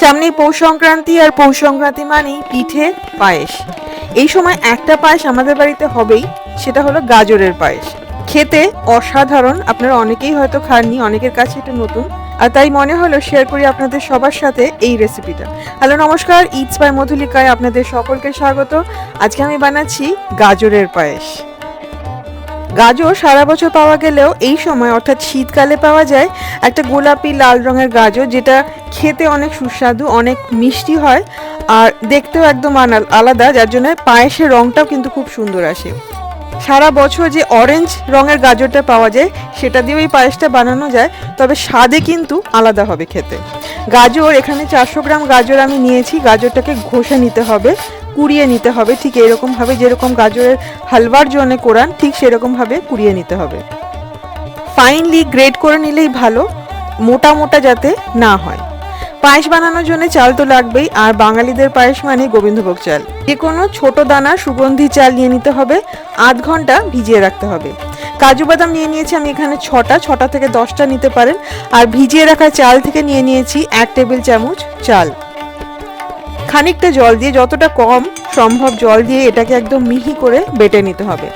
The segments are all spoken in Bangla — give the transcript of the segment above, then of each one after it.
সামনেই পৌষ সংক্রান্তি আর পৌষ সংক্রান্তি মানেই পিঠে পায়েস। এই সময় একটা পায়েস আমাদের বাড়িতে হবেই, সেটা হলো গাজরের পায়েস। খেতে অসাধারণ, আপনারা অনেকেই হয়তো খাননি, অনেকের কাছে এটা নতুন। আর তাই মনে হলো শেয়ার করি আপনাদের সবার সাথে এই রেসিপিটা হ্যালো, নমস্কার ইটস বাই মধুলিকায় আপনাদের সকলকে স্বাগত। আজকে আমি বানাচ্ছি গাজরের পায়েস। গাজর সারা বছর পাওয়া গেলেও এই সময় অর্থাৎ শীতকালে পাওয়া যায় একটা গোলাপি লাল রঙের গাজর, যেটা খেতে অনেক সুস্বাদু, অনেক মিষ্টি হয় আর দেখতেও একদম আলাদা, যার জন্য পায়েসের রঙটাও কিন্তু খুব সুন্দর আসে। সারা বছর যে অরেঞ্জ রঙের গাজরটা পাওয়া যায়, সেটা দিয়েও এই পায়েসটা বানানো যায়, তবে স্বাদে কিন্তু আলাদা হবে খেতে। গাজর, এখানে চারশো গ্রাম গাজর আমি নিয়েছি, গাজরটাকে ঘষে নিতে হবে। কুড়িয়ে নিতে হবে। ঠিক এরকমভাবে যেরকম গাজরের হালবার জন্য কোরান, ঠিক সেরকমভাবে কুড়িয়ে নিতে হবে। ফাইনলি গ্রেড করে নিলেই ভালো, মোটা মোটা যাতে না হয়। পায়েস বানানোর জন্য চাল তো লাগবেই, আর বাঙালিদের পায়েস মানে গোবিন্দভোগ চাল। যে কোনো ছোট দানা সুগন্ধি চাল নিয়ে নিতে হবে, আধ ঘণ্টা ভিজিয়ে রাখতে হবে। কাজু বাদাম নিয়ে নিয়েছি আমি এখানে ছটা ছটা থেকে দশটা নিতে পারেন। আর ভিজিয়ে রাখা চাল থেকে নিয়ে নিয়েছি এক টেবিল চামচ চাল। খানিকটা জল দিয়ে, যতটা কম সম্ভব জল দিয়ে এটাকে একদম মিহি করে বেটে নিতে হবে।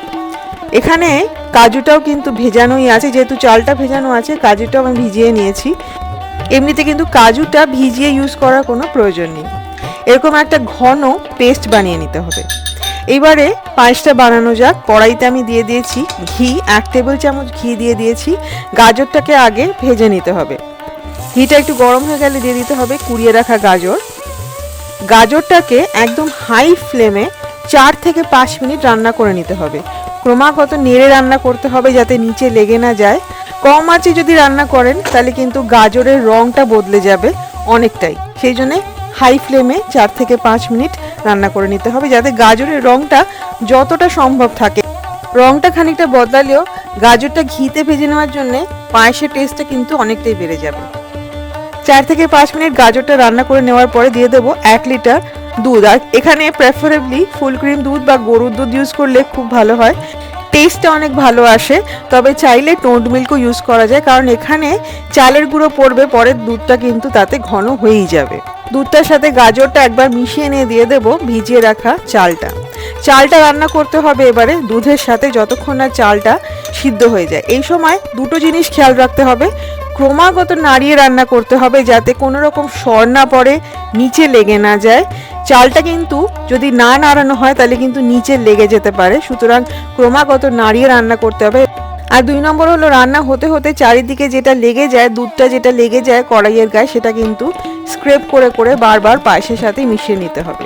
এখানে কাজুটাও কিন্তু ভেজানোই আছে, যেহেতু চালটা ভেজানো আছে, কাজুটাও আমি ভিজিয়ে নিয়েছি। এমনিতে কিন্তু কাজুটা ভিজিয়ে ইউজ করার কোনো প্রয়োজন নেই। এরকম একটা ঘন পেস্ট বানিয়ে নিতে হবে। এবারে পায়েসটা বানানো যাক। কড়াইতে আমি দিয়ে দিয়েছি ঘি, এক টেবিল চামচ ঘি দিয়ে দিয়েছি। গাজরটাকে আগে ভেজে নিতে হবে। ঘিটা একটু গরম হয়ে গেলে দিয়ে দিতে হবে, কুড়িয়ে রাখা গাজর। গাজরটাকে একদম হাই ফ্লেমে চার থেকে পাঁচ মিনিট রান্না করে নিতে হবে। ক্রমাগত নেড়ে রান্না করতে হবে যাতে নিচে লেগে না যায়। কম আঁচে যদি রান্না করেন, তাহলে কিন্তু গাজরের রঙটা বদলে যাবে অনেকটাই। সেই জন্যে হাই ফ্লেমে চার থেকে পাঁচ মিনিট রান্না করে নিতে হবে যাতে গাজরের রঙটা যতটা সম্ভব থাকে। রঙটা খানিকটা বদলালেও গাজরটা ঘিতে ভেজে নেওয়ার জন্যে পায়েসের টেস্টটা কিন্তু অনেকটাই বেড়ে যাবে। চার থেকে পাঁচ মিনিট গাজরটা রান্না করে নেওয়ার পরে দিয়ে দেবো এক লিটার দুধ। আর এখানে প্রেফারেবলি ফুল ক্রিম দুধ বা গরুর দুধ ইউজ করলে খুব ভালো হয়। টেস্টটা অনেক ভালো আসে, তবে চাইলে টোন্ড মিল্কও ইউজ করা যায়, কারণ এখানে চালের গুঁড়ো পড়বে পরে দুধটা কিন্তু তাতে ঘন হয়েই যাবে। দুধটার সাথে গাজরটা একবার মিশিয়ে নিয়ে দিয়ে দেবো, ভিজিয়ে রাখা চালটা। চালটা রান্না করতে হবে এবারে, দুধের সাথে যতক্ষণ না চালটা সিদ্ধ হয়ে যায়। এই সময় দুটো জিনিস খেয়াল রাখতে হবে ক্রমাগত নাড়িয়ে রান্না করতে হবে যাতে কোনো রকম স্বর না পড়ে, নিচে লেগে না যায়। চালটা কিন্তু যদি না নাড়ানো হয়, তাহলে কিন্তু নিচে লেগে যেতে পারে। সুতরাং ক্রমাগত নাড়িয়ে রান্না করতে হবে। আর দুই নম্বর হলো রান্না হতে হতে চারিদিকে যেটা লেগে যায়, দুধটা যেটা লেগে যায় কড়াইয়ের গায়ে, সেটা কিন্তু স্ক্রেপ করে করে বারবার পায়েসের সাথে মিশিয়ে নিতে হবে।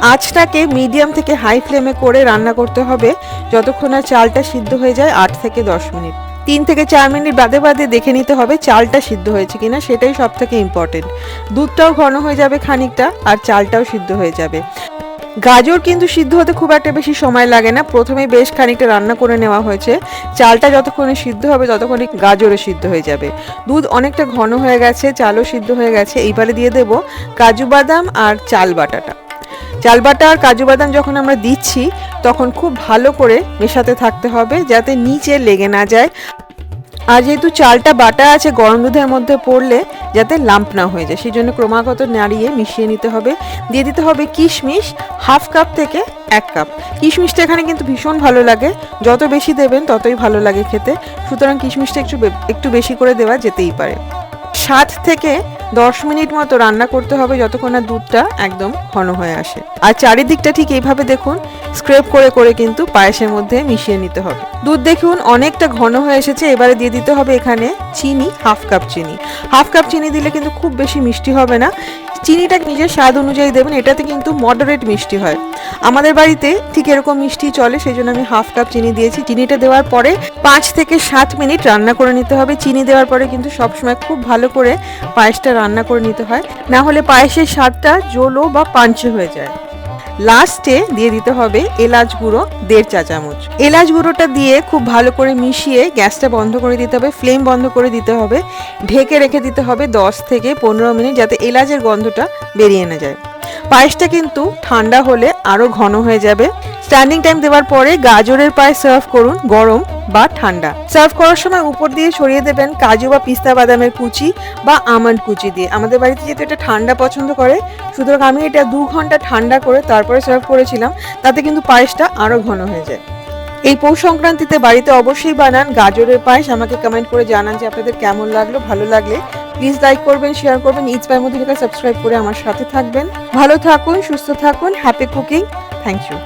আঁচটাকে মিডিয়াম থেকে হাই ফ্লেমে করে রান্না করতে হবে। যতক্ষণ না চালটা সিদ্ধ হয়ে যায়, আট থেকে দশ মিনিট। তিন থেকে চার মিনিট বাদে বাদে দেখে নিতে হবে চালটা সিদ্ধ হয়েছে কিনা, সেটাই সব থেকে ইম্পর্টেন্ট দুধটাও ঘন হয়ে যাবে খানিকটা আর চালটাও সিদ্ধ হয়ে যাবে। গাজর কিন্তু সিদ্ধ হতে খুব একটা বেশি সময় লাগে না, প্রথমে বেশ খানিকটা রান্না করে নেওয়া হয়েছে। চালটা যতক্ষণে সিদ্ধ হবে ততক্ষণে গাজরও সিদ্ধ হয়ে যাবে। দুধ অনেকটা ঘন হয়ে গেছে, চালও সিদ্ধ হয়ে গেছে। এইবারে দিয়ে দেব কাজু বাদাম আর চাল বাটাটা। চাল বাটা আর কাজু বাদাম যখন আমরা দিচ্ছি, তখন খুব ভালো করে মেশাতে থাকতে হবে যাতে নিচে লেগে না যায়। আর যেহেতু চালটা বাটা আছে, গরম দুধের মধ্যে পড়লে যাতে লাম্প না হয়ে যায় সেই জন্য ক্রমাগত নাড়িয়ে মিশিয়ে নিতে হবে। দিয়ে দিতে হবে কিশমিশ, হাফ কাপ থেকে এক কাপ। কিশমিশটা এখানে কিন্তু ভীষণ ভালো লাগে। যত বেশি দেবেন, ততই ভালো লাগে খেতে। সুতরাং কিশমিশটা একটু একটু বেশি করে দেওয়া যেতেই পারে। সাত থেকে দশ মিনিট মতো রান্না করতে হবে যতক্ষণ না দুধটা একদম ঘন হয়ে আসে। আর চারিদিকটা ঠিক এইভাবে দেখুন স্ক্রেপ করে করে কিন্তু পায়েসের মধ্যে মিশিয়ে নিতে হবে। দুধ দেখুন অনেকটা ঘন হয়ে এসেছে, এবারে দিয়ে দিতে হবে এখানে চিনি, হাফ কাপ চিনি। হাফ কাপ চিনি দিলে কিন্তু খুব বেশি মিষ্টি হবে না। চিনিটা নিজের স্বাদ অনুযায়ী দেবেন, এটাতে কিন্তু মডারেট মিষ্টি হয়। আমাদের বাড়িতে ঠিক এরকম মিষ্টি চলে সেই জন্য আমি হাফ কাপ চিনি দিয়েছি। চিনিটা দেওয়ার পরে পাঁচ থেকে সাত মিনিট রান্না করে নিতে হবে। চিনি দেওয়ার পরে কিন্তু সবসময় খুব ভালো করে পায়েসটা রান্না করে নিতে হয়। না হলে পায়েসের স্বাদটা জলো বা পাঞ্চে হয়ে যায়। লাস্টে দিয়ে দিতে হবে এলাচ গুঁড়ো, দেড় চা চামচ। এলাচ গুঁড়োটা দিয়ে খুব ভালো করে মিশিয়ে গ্যাসটা বন্ধ করে দিতে হবে, ফ্লেম বন্ধ করে দিতে হবে। ঢেকে রেখে দিতে হবে দশ থেকে পনেরো মিনিট যাতে এলাচের গন্ধটা বেরিয়ে না যায়। পায়েসটা কিন্তু ঠান্ডা হলে আরও ঘন হয়ে যাবে। স্ট্যান্ডিং টাইম দেওয়ার পরে গাজরের পায়েস সার্ভ করুন গরম বা ঠান্ডা। সার্ভ করার সময় উপর দিয়ে সরিয়ে দেবেন কাজু বা পিস্তা বাদামের কুচি বা আমন্ড কুচি দিয়ে। আমাদের বাড়িতে যেহেতু এটা ঠান্ডা পছন্দ করে, সুতরাং আমি এটা দু ঘণ্টা ঠান্ডা করে তারপরে সার্ভ করেছিলাম, তাতে কিন্তু পায়েসটা আরও ঘন হয়ে যায়। এই পৌষ সংক্রান্তিতে বাড়িতে অবশ্যই বানান। গাজরের পায়েস আমাকে কমেন্ট করে জানান যে আপনাদের কেমন লাগল, ভালো লাগলে প্লিজ লাইক করবেন শেয়ার করবেন। ইটস বাই মধ্যে সাবস্ক্রাইব করে আমার সাথে থাকবেন। ভালো থাকুন, সুস্থ থাকুন হ্যাপি কুকিং থ্যাংক ইউ